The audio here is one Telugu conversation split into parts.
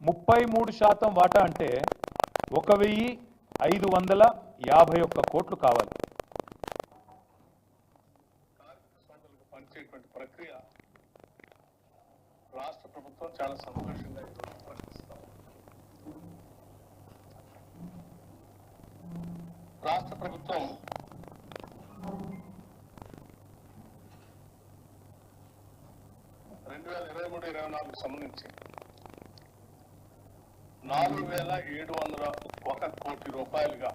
ముప్పై మూడు శాతం వాటా అంటే ఒక వెయ్యి ఐదు వందల యాభై ఒక్క కోట్లు కావాలి. పనిచేటువంటి ప్రక్రియ రాష్ట్ర ప్రభుత్వం చాలా సంతోషంగా రాష్ట్ర ప్రభుత్వం రెండు వేల ఇరవై మూడు ఇరవై నాలుగు సంబంధించి నాలుగు వేల ఏడు వందల ఒక కోటి రూపాయలుగా.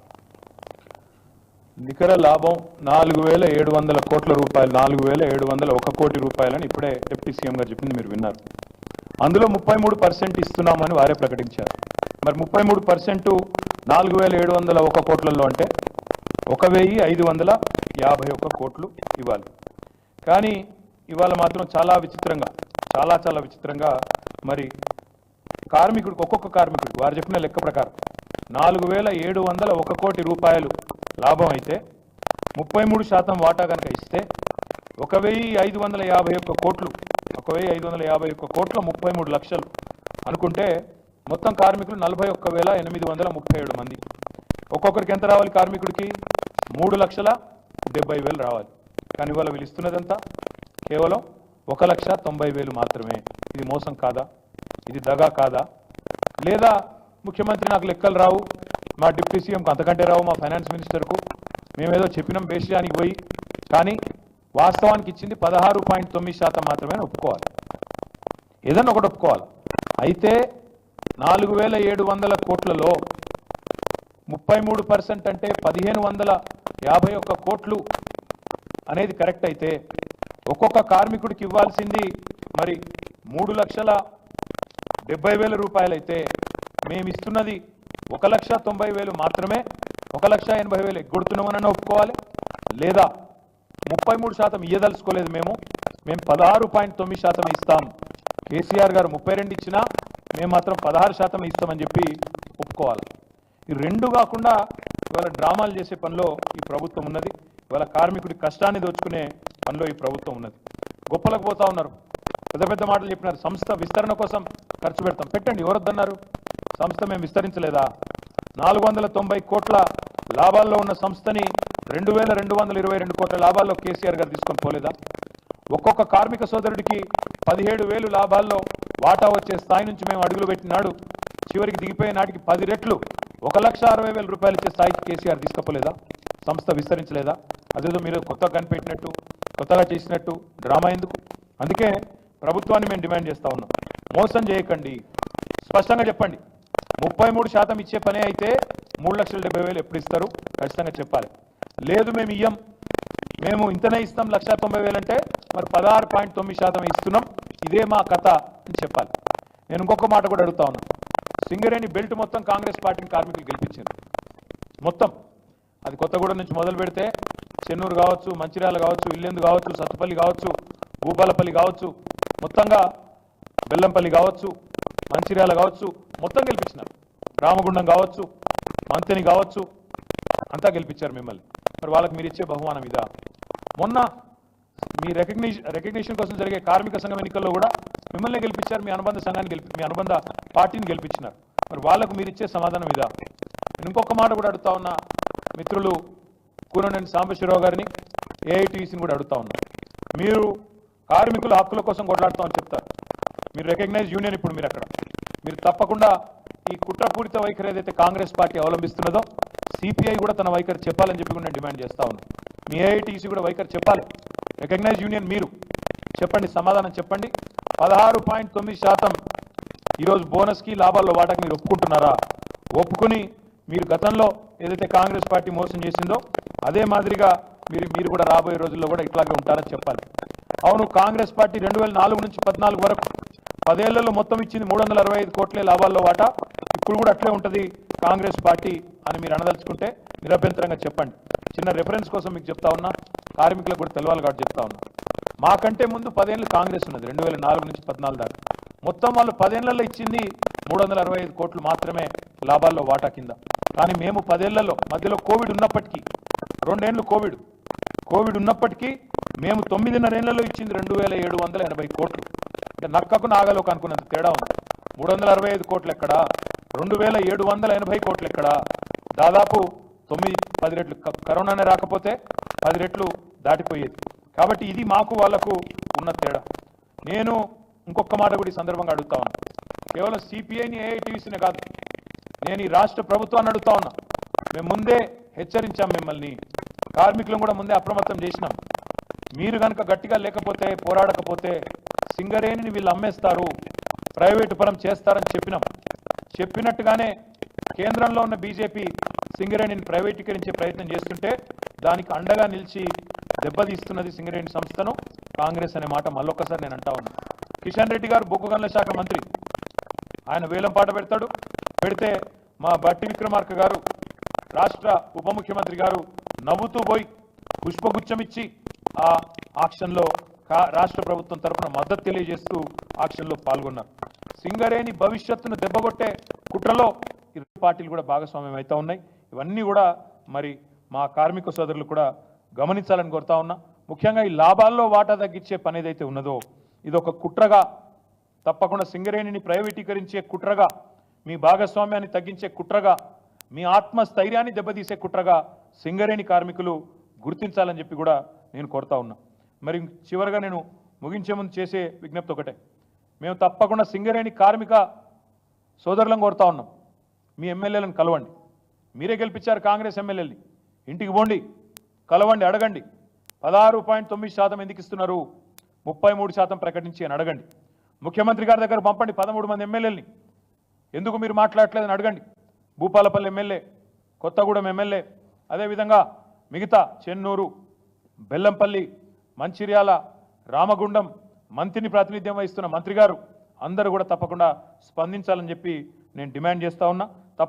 నికర లాభం నాలుగు వేల ఏడు వందల కోట్ల రూపాయలు నాలుగు వేల ఏడు వందల ఒక కోటి రూపాయలని ఇప్పుడే డిప్యూటీ సీఎం గారు చెప్పింది మీరు విన్నారు. అందులో ముప్పై మూడు పర్సెంట్ ఇస్తున్నామని వారే ప్రకటించారు. మరి ముప్పై మూడు పర్సెంట్ నాలుగు వేల ఏడు వందల ఒక కోట్లలో అంటే ఒక వెయ్యి ఐదు వందల యాభై ఒక్క కోట్లు ఇవ్వాలి. కానీ ఇవాళ మాత్రం చాలా విచిత్రంగా చాలా చాలా విచిత్రంగా మరి కార్మికుడికి ఒక్కొక్క కార్మికుడికి వారు చెప్పిన లెక్క ప్రకారం నాలుగు వేల ఏడు వందల ఒక కోటి రూపాయలు లాభం అయితే ముప్పై మూడు శాతం వాటా కనుక ఇస్తే ఒక వెయ్యి ఐదు వందల యాభై ఒక్క కోట్లు ఒక వెయ్యి ఐదు వందల యాభై ఒక్క కోట్ల ముప్పై మూడు లక్షలు అనుకుంటే మొత్తం కార్మికులు నలభై ఒక్క వేల ఎనిమిది వందల ముప్పై ఏడు మంది. ఒక్కొక్కరికి ఎంత రావాలి కార్మికుడికి? మూడు లక్షల డెబ్బై వేలు రావాలి. కానీ ఇవాళ వీళ్ళు ఇస్తున్నదంతా కేవలం ఒక లక్ష తొంభై వేలు మాత్రమే. ఇది మోసం కాదా? ఇది దగా కాదా? లేదా ముఖ్యమంత్రి నాకు లెక్కలు రావు? మా డిప్యూటీ సీఎంకు అంతకంటే రావు మా ఫైనాన్స్ మినిస్టర్కు? మేమేదో చెప్పినాం బేషియానికి పోయి కానీ వాస్తవానికి ఇచ్చింది పదహారు పాయింట్ తొమ్మిది శాతం మాత్రమే ఒప్పుకోవాలి. ఏదన్నా ఒకటి ఒప్పుకోవాలి. అయితే నాలుగు వేల ఏడు వందల కోట్లలో ముప్పై మూడు పర్సెంట్ అంటే పదిహేను వందల యాభై ఒక్క కోట్లు అనేది కరెక్ట్ అయితే ఒక్కొక్క కార్మికుడికి ఇవ్వాల్సింది మరి మూడు లక్షల డెబ్బై వేల రూపాయలైతే మేము ఇస్తున్నది ఒక లక్ష తొంభై వేలు మాత్రమే. ఒక లక్ష ఎనభై వేలు ఎగ్గొడుతున్నామని ఒప్పుకోవాలి. లేదా ముప్పై మూడు శాతం ఇయ్యదలుచుకోలేదు మేము. మేము పదహారు పాయింట్ తొమ్మిది శాతం ఇస్తాం. కేసీఆర్ గారు ముప్పై రెండు ఇచ్చినా మేము మాత్రం పదహారు శాతం ఇస్తామని చెప్పి ఒప్పుకోవాలి. ఈ రెండు కాకుండా ఇవాళ డ్రామాలు చేసే పనిలో ఈ ప్రభుత్వం ఉన్నది. ఇవాళ కార్మికుడి కష్టాన్ని దోచుకునే పనిలో ఈ ప్రభుత్వం ఉన్నది. గొప్పలకు పోతా ఉన్నారు. పెద్ద పెద్ద మాటలు చెప్పినారు. సంస్థ విస్తరణ కోసం ఖర్చు పెడతాం. పెట్టండి ఎవరొద్దన్నారు? సంస్థ మేము విస్తరించలేదా? నాలుగు వందల తొంభై కోట్ల లాభాల్లో ఉన్న సంస్థని రెండు వేల రెండు వందల ఇరవై రెండు కోట్ల లాభాల్లో కేసీఆర్ గారు తీసుకొని పోలేదా? ఒక్కొక్క కార్మిక సోదరుడికి పదిహేడు వేలు లాభాల్లో వాటా వచ్చే స్థాయి నుంచి మేము అడుగులు పెట్టినాడు చివరికి దిగిపోయే నాటికి పది రెట్లు ఒక లక్ష అరవై వేల రూపాయలు ఇచ్చే స్థాయికి కేసీఆర్ తీసుకపోలేదా? సంస్థ విస్తరించలేదా? అదేదో మీరు కొత్తగా కనిపెట్టినట్టు కొత్తగా చేసినట్టు డ్రామా ఎందుకు? అందుకే ప్రభుత్వాన్ని మేము డిమాండ్ చేస్తా ఉన్నాం. మోసం చేయకండి. స్పష్టంగా చెప్పండి. ముప్పై మూడు శాతం ఇచ్చే పనే అయితే మూడు లక్షల డెబ్బై వేలు ఎప్పుడు ఇస్తారు? ఖచ్చితంగా చెప్పాలి. లేదు మేము ఇయ్యం. మేము ఇంతనే ఇస్తాం లక్ష తొంభై వేలు అంటే మరి పదహారు పాయింట్ తొమ్మిది శాతం ఇస్తున్నాం. ఇదే మా కథ అని చెప్పాలి. నేను ఇంకొక మాట కూడా అడుగుతా ఉన్నా. సింగరేణి బెల్ట్ మొత్తం కాంగ్రెస్ పార్టీని కార్మికులు గెలిపించింది. మొత్తం. అది కొత్తగూడెం నుంచి మొదలు పెడితే చెన్నూరు కావచ్చు మంచిర్యాల కావచ్చు ఇల్లెందు కావచ్చు సత్తుపల్లి కావచ్చు భూపాలపల్లి కావచ్చు మొత్తంగా బెల్లంపల్లి కావచ్చు మంచిర్యాల కావచ్చు మొత్తం గెలిపించినారు. రామగుండం కావచ్చు మంతెని కావచ్చు అంతా గెలిపించారు మిమ్మల్ని. మరి వాళ్ళకి మీరు ఇచ్చే బహుమానం ఇదా? మొన్న మీ రికగ్నిషన్ రికగ్నిషన్ కోసం జరిగే కార్మిక సంఘం ఎన్నికల్లో కూడా మిమ్మల్ని గెలిపించారు మీ అనుబంధ సంఘాన్ని గెలిపి మీ అనుబంధ పార్టీని గెలిపించినారు. మరి వాళ్ళకు మీరు ఇచ్చే సమాధానం ఇదా? ఇంకొక మాట కూడా అడుగుతా ఉన్నా. మిత్రులు కూరనేని సాంబశివరావు గారిని ఏఐటీసీని కూడా అడుగుతా ఉన్నా. మీరు కార్మికుల హక్కుల కోసం కొట్లాడుతామని చెప్తారు. మీరు రికగ్నైజ్ యూనియన్ ఇప్పుడు మీరు అక్కడ. మీరు తప్పకుండా ఈ కుట్రపూరిత వైఖరి ఏదైతే కాంగ్రెస్ పార్టీ అవలంబిస్తున్నదో సిపిఐ కూడా తన వైఖరి చెప్పాలని చెప్పి నేను డిమాండ్ చేస్తా ఉన్నాను మీ ఐఐటిసి కూడా వైఖరి చెప్పాలి. రికగ్నైజ్ యూనియన్ మీరు. చెప్పండి సమాధానం చెప్పండి. పదహారు పాయింట్ తొమ్మిది శాతం ఈరోజు బోనస్కి లాభాల్లో వాటాకి మీరు ఒప్పుకుంటున్నారా? ఒప్పుకుని మీరు గతంలో ఏదైతే కాంగ్రెస్ పార్టీ మోసం చేసిందో అదే మాదిరిగా మీరు మీరు కూడా రాబోయే రోజుల్లో కూడా ఇట్లాగే ఉంటారని చెప్పాలి. అవును కాంగ్రెస్ పార్టీ రెండు వేల నాలుగు నుంచి పద్నాలుగు వరకు పదేళ్ళలో మొత్తం ఇచ్చింది మూడు వందల అరవై ఐదు కోట్లే లాభాల్లో వాటా. ఇప్పుడు కూడా అట్లే ఉంటుంది కాంగ్రెస్ పార్టీ అని మీరు అనదలుచుకుంటే నిరభ్యంతరంగా చెప్పండి. చిన్న రెఫరెన్స్ కోసం మీకు చెప్తా ఉన్నా కార్మికులకు కూడా తెలవాలి కాబట్టి చెప్తా ఉన్నా. మాకంటే ముందు పదేళ్ళు కాంగ్రెస్ ఉన్నది రెండు వేల నాలుగు నుంచి పద్నాలుగు దాకా. మొత్తం వాళ్ళు పదేళ్ళలో ఇచ్చింది మూడు వందల అరవై ఐదు కోట్లు మాత్రమే లాభాల్లో వాటా కింద. కానీ మేము పదేళ్ళలో మధ్యలో కోవిడ్ ఉన్నప్పటికీ రెండేళ్ళు కోవిడ్. కోవిడ్ ఉన్నప్పటికీ మేము తొమ్మిదిన్నరేళ్ళలో ఇచ్చింది రెండు వేల ఏడు వందల ఎనభై కోట్లు. అంటే నక్కకు నాగలోకి అనుకున్నంత తేడా ఉంది. మూడు వందల అరవై ఐదు కోట్లు ఎక్కడా? రెండు వేల ఏడు వందల ఎనభై కోట్లు ఎక్కడ? దాదాపు తొమ్మిది పది రెట్లు. కరోనానే రాకపోతే పది రెట్లు దాటిపోయేది. కాబట్టి ఇది మాకు వాళ్ళకు ఉన్న తేడా. నేను ఇంకొక మాట కూడా ఈ సందర్భంగా అడుగుతా ఉన్నా. కేవలం సిపిఐని ఏఐటీసీనే కాదు. నేను ఈ రాష్ట్ర ప్రభుత్వాన్ని అడుగుతా ఉన్నా. మేము ముందే హెచ్చరించాం మిమ్మల్ని. కార్మికులను కూడా ముందే అప్రమత్తం చేసినాం. మీరు కనుక గట్టిగా లేకపోతే పోరాడకపోతే సింగరేణిని వీళ్ళు అమ్మేస్తారు. ప్రైవేటు పరం చేస్తారని చెప్పినాం. చెప్పినట్టుగానే కేంద్రంలో ఉన్న బీజేపీ సింగరేణిని ప్రైవేటీకరించే ప్రయత్నం చేస్తుంటే దానికి అండగా నిలిచి దెబ్బతీస్తున్నది సింగరేణి సంస్థను కాంగ్రెస్ అనే మాట మళ్ళొక్కసారి నేను అంటా ఉన్నా. కిషన్ రెడ్డి గారు బొగ్గు గనుల శాఖ మంత్రి. ఆయన వేలం పాట పెడతాడు. పెడితే మా బట్టి విక్రమార్క గారు రాష్ట్ర ఉప ముఖ్యమంత్రి గారు నవ్వుతూ పోయి పుష్పగుచ్చమిచ్చి ఆ ఆక్షన్లో రాష్ట్ర ప్రభుత్వం తరఫున మద్దతు తెలియజేస్తూ ఆక్షన్లో పాల్గొన్నారు. సింగరేణి భవిష్యత్తును దెబ్బగొట్టే కుట్రలో ఇరు పార్టీలు కూడా భాగస్వామ్యం అవుతా ఉన్నాయి. ఇవన్నీ కూడా మరి మా కార్మిక సోదరులు కూడా గమనించాలని కోరుతా ఉన్నా. ముఖ్యంగా ఈ లాభాల్లో వాటా తగ్గించే పని ఏదైతే ఉన్నదో ఇది ఒక కుట్రగా తప్పకుండా సింగరేణిని ప్రైవేటీకరించే కుట్రగా మీ భాగస్వామ్యాన్ని తగ్గించే కుట్రగా మీ ఆత్మస్థైర్యాన్ని దెబ్బతీసే కుట్రగా సింగరేణి కార్మికులు గుర్తించాలని చెప్పి కూడా నేను కోరుతా ఉన్నా. మరి చివరగా నేను ముగించే ముందు చేసే విజ్ఞప్తి ఒకటే. మేము తప్పకుండా సింగరేణి కార్మిక సోదరులను కోరుతా ఉన్నాం. మీ ఎమ్మెల్యేలను కలవండి. మీరే గెలిపించారు కాంగ్రెస్ ఎమ్మెల్యేని ఇంటికి పోండి. కలవండి అడగండి. పదహారు పాయింట్ తొమ్మిది శాతం ఎందుకు ఇస్తున్నారు? ముప్పై మూడు శాతం ప్రకటించి అని అడగండి. ముఖ్యమంత్రి గారి దగ్గర పంపండి పదమూడు మంది ఎమ్మెల్యేలని. ఎందుకు మీరు మాట్లాడట్లేదని అడగండి. భూపాలపల్లి ఎమ్మెల్యే కొత్తగూడెం ఎమ్మెల్యే అదేవిధంగా మిగతా చెన్నూరు బెల్లంపల్లి మంచిర్యాల రామగుండం మంత్రిని ప్రాతినిధ్యం వహిస్తున్న మంత్రి గారు అందరూ కూడా తప్పకుండా స్పందించాలని చెప్పి నేను డిమాండ్ చేస్తా ఉన్నా. తప్పకుండా